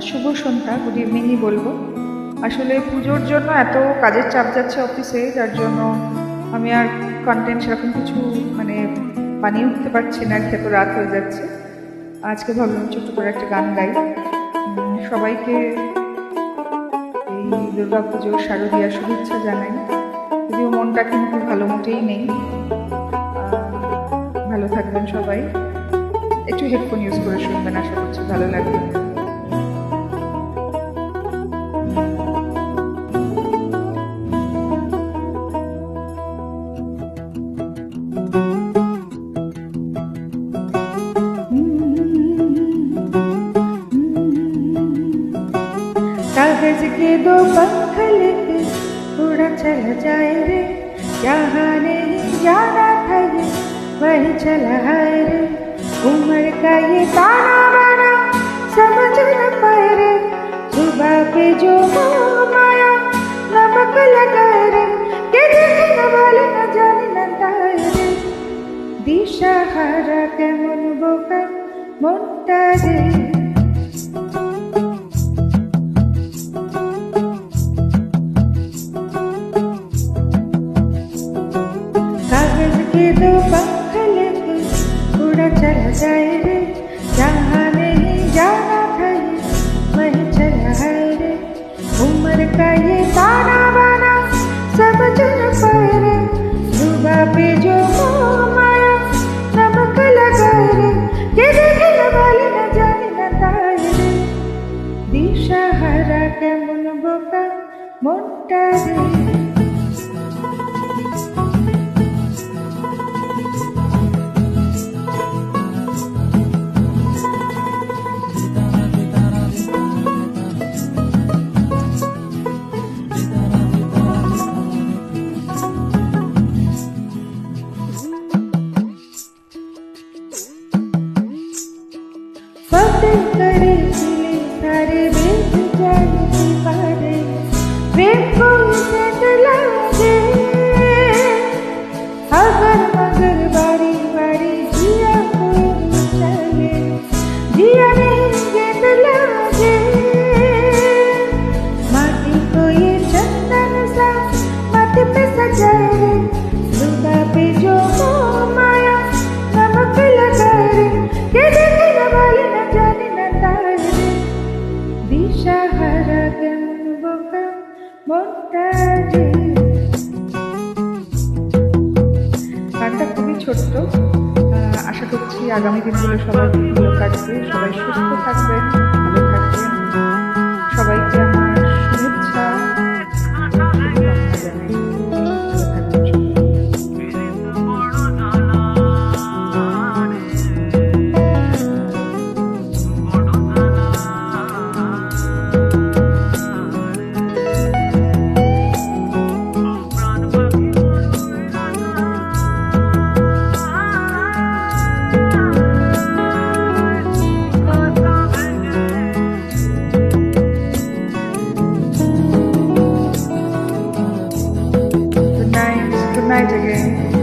শুভ সন্ধ্যা good ইভিনিংই বলব। আসলে পুজোর জন্য এত কাজের চাপ যাচ্ছে অফিসে যার জন্য আমি আর কন্টেন্ট সেরকম কিছু মানে বানিয়ে উঠতে পারছি না, এত রাত হয়ে যাচ্ছে। আজকে ভাবলাম ছোট্ট করে একটা গান গাই। সবাইকে এই দুর্গা পুজোর শারদীয়া শুভেচ্ছা জানাই। যদিও মনটা কিন্তু ভালো মোটেই নেই। ভালো থাকবেন সবাই। একটু হেডফোন ইউজ করে শুনবেন, আশা করছি ভালো লাগবে। कागज के दो पंख लेके उड़ा चला जाए रे जहाँ नहीं जाना था ये वही चला है रे उम्र का ये ताना बाना समझ न पाए रे सुबह पे जो मोह माया नमक लगा रे के देखने वाले न जाने न ताए रे দিশা হারা কেমন বোকা মনটা রে মনটা রে গানটা খুবই ছোট্ট আশা করছি আগামী দিনগুলো সবাই ভালো কাটবে সবাই সুস্থ থাকবেন। night again.